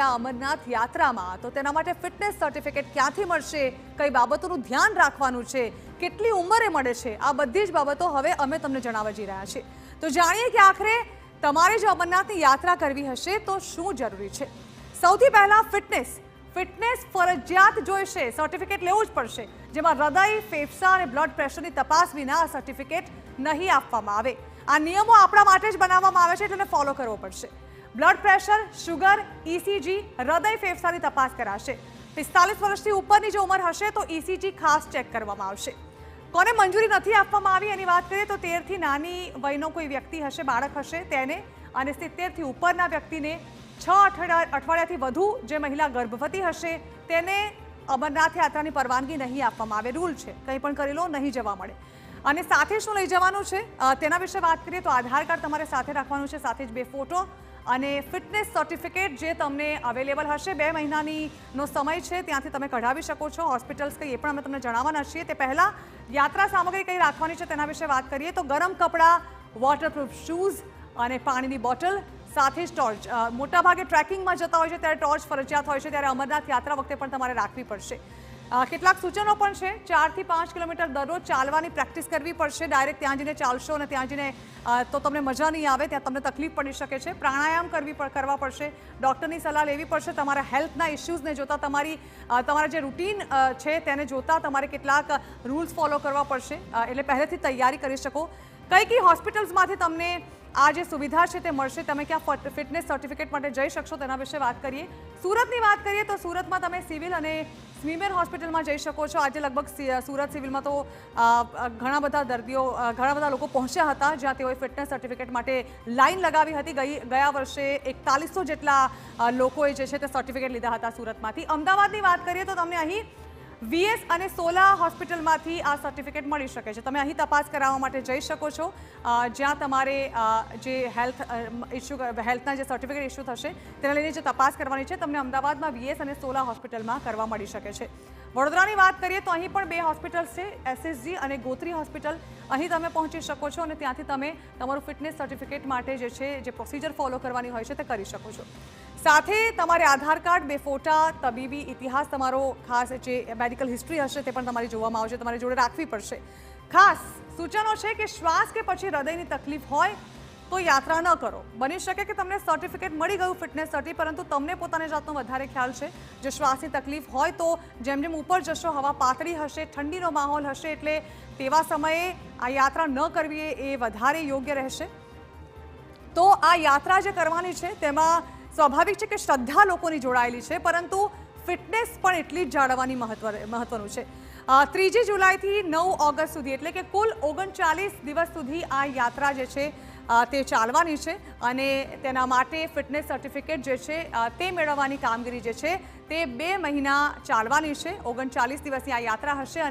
આ અમરનાથ યાત્રામાં તો તેના માટે ફિટનેસ સર્ટિફિકેટ ક્યાંથી મળશે? કઈ બાબતોનું ધ્યાન રાખવાનું છે? કેટલી ઉંમરે મળે છે? આ બધી જ બાબતો હવે અમે તમને જણાવવા જઈ રહ્યા છીએ. તો જાણીએ કે આખરે તમારે જો અમરનાથની યાત્રા કરવી હશે તો શું જરૂરી છે? સૌથી પહેલા ફિટનેસ. ફિટનેસ ફરજિયાત જોઈશે. સર્ટિફિકેટ લેવું જ પડશે. જેમાં હૃદય, ફેફસા અને બ્લડ પ્રેશરની તપાસ વિના સર્ટિફિકેટ નહીં આપવામાં આવે. આ નિયમો આપણા માટે જ બનાવવામાં આવે છે એટલે ફોલો કરવો પડશે. બ્લડ પ્રેશર, શુગર ઇસીજી હૃદય ફેફસાની તપાસ કરાશે. પિસ્તાલીસ વર્ષથી ઉપરની જો ઉંમર હશે તો ઇસીજી ખાસ ચેક કરવામાં આવશે. કોને મંજૂરી નથી આપવામાં આવી એની વાત કરીએ તો તેરથી નાની વયનો કોઈ વ્યક્તિ હશે, બાળક હશે તેને અને સિત્તેરથી ઉપરના વ્યક્તિને છ અઠવાડિયા, અઠવાડિયાથી વધુ જે મહિલા ગર્ભવતી હશે તેને અમરનાથ યાત્રાની પરવાનગી નહીં આપવામાં આવે. રૂલ છે, કંઈ પણ કરી લો, નહીં જવા મળે. અને સાથે શું લઈ જવાનું છે? તેના વિશે વાત કરીએ તો આધાર કાર્ડ તમારે સાથે રાખવાનું છે, સાથે જ બે ફોટો અને ફિટનેસ સર્ટિફિકેટ જે તમને અવેલેબલ હશે, બે મહિનાની નો સમય છે, ત્યાંથી તમે કઢાવી શકો છો, હોસ્પિટલ્સ કઈ એ પણ અમે તમને જણાવવાના છીએ. તે પહેલાં યાત્રા સામગ્રી કઈ રાખવાની છે તેના વિશે વાત કરીએ તો ગરમ કપડાં વોટરપ્રૂફ શૂઝ અને પાણીની બોટલ, સાથે જ ટોર્ચ મોટાભાગે ટ્રેકિંગમાં જતા હોય છે, ત્યારે ટોર્ચ ફરજિયાત હોય છે, ત્યારે અમરનાથ યાત્રા વખતે પણ તમારે રાખવી પડશે. કેટલાક સૂચનો પણ છે. ચારથી પાંચ કિલોમીટર દરરોજ ચાલવાની પ્રેક્ટિસ કરવી પડશે. ડાયરેક્ટ ત્યાં જઈને ચાલશો અને ત્યાં જઈને તો તમને મજા નહીં આવે, ત્યાં તમને તકલીફ પડી શકે છે. પ્રાણાયામ કરવી કરવા પડશે. ડૉક્ટરની સલાહ લેવી પડશે. તમારા હેલ્થના ઇશ્યુઝને જોતા તમારી તમારા જે રૂટીન છે તેને જોતા તમારે કેટલાક રૂલ્સ ફોલો કરવા પડશે. એટલે પહેલેથી તૈયારી કરી શકો. કઈ કઈ હોસ્પિટલ્સમાંથી તમને આ જે સુવિધા છે તે મળશે, તમે ક્યાં ફટ- ફિટનેસ સર્ટિફિકેટ માટે જઈ શકશો તેના વિશે વાત કરીએ. સુરતની વાત કરીએ તો સુરતમાં તમે સિવિલ અને સ્મીમેર હોસ્પિટલમાં જઈ શકો છો. આજે લગભગ સુરત સિવિલમાં તો ઘણા બધા દર્દીઓ ઘણા બધા લોકો પહોંચ્યા હતા, જ્યાં તેઓએ ફિટનેસ સર્ટિફિકેટ માટે લાઇન લગાવી હતી. ગઈ, ગયા વર્ષે એકતાલીસો જેટલા લોકોએ જે છે તે સર્ટિફિકેટ લીધા હતા સુરતમાંથી. અમદાવાદની વાત કરીએ તો તમને અહીં વીએસ અને સોલા હોસ્પિટલમાંથી આ સર્ટિફિકેટ મળી શકે છે. તમે અહીં તપાસ કરાવવા માટે જઈ શકો છો. જ્યાં તમારે જે હેલ્થ ઇસ્યુ હેલ્થના જે સર્ટિફિકેટ ઇસ્યુ થશે, તેને લઈને જે તપાસ કરવાની છે, તમને અમદાવાદમાં વીએસ અને સોલા હોસ્પિટલમાં કરવા મળી શકે છે. વડોદરાની વાત કરીએ તો અહીં પણ બે હોસ્પિટલ્સ છે એસએસજી અને ગોત્રી હોસ્પિટલ. અહીં તમે પહોંચી શકો છો અને ત્યાંથી તમે તમારું ફિટનેસ સર્ટિફિકેટ માટે જે છે, જે પ્રોસિજર ફોલો કરવાની હોય છે, તે કરી શકો છો. સાથે તમારે આધાર કાર્ડ, બે ફોટા, તબીબી ઇતિહાસ, તમારો ખાસ જે મેડિકલ હિસ્ટ્રી હશે તે પણ તમારી જોવામાં આવશે, તમારી જોડે રાખવી પડશે. ખાસ સૂચનો છે કે શ્વાસ કે પછી હૃદયની તકલીફ હોય તો યાત્રા ન કરો. બની શકે કે તમને સર્ટિફિકેટ મળી ગયું ફિટનેસ સર્ટી પરંતુ તમને પોતાની જાતનો વધારે ખ્યાલ છે. જો શ્વાસની તકલીફ હોય તો જેમ જેમ ઉપર જશો, હવા પાતળી હશે, ઠંડીનો માહોલ હશે, એટલે તેવા સમયે આ યાત્રા ન કરવી એ વધારે યોગ્ય રહેશે. તો આ યાત્રા જે કરવાની છે, તેમાં સ્વાભાવિક છે કે શ્રદ્ધા લોકોની જોડાયેલી છે, પરંતુ ફિટનેસ પણ એટલી જ જાળવવાની મહત્વ, મહત્વનું છે. ત્રીજી જુલાઈથી નવ ઓગસ્ટ સુધી, એટલે કે કુલ ઓગણચાલીસ દિવસ સુધી આ યાત્રા જે છે તે ચાલવાની છે અને તેના માટે ફિટનેસ સર્ટિફિકેટ જે છે તે મેળવવાની કામગીરી જે છે, તે બે મહિના ચાલવાની છે. ઓગણચાલીસ દિવસની આ યાત્રા હશે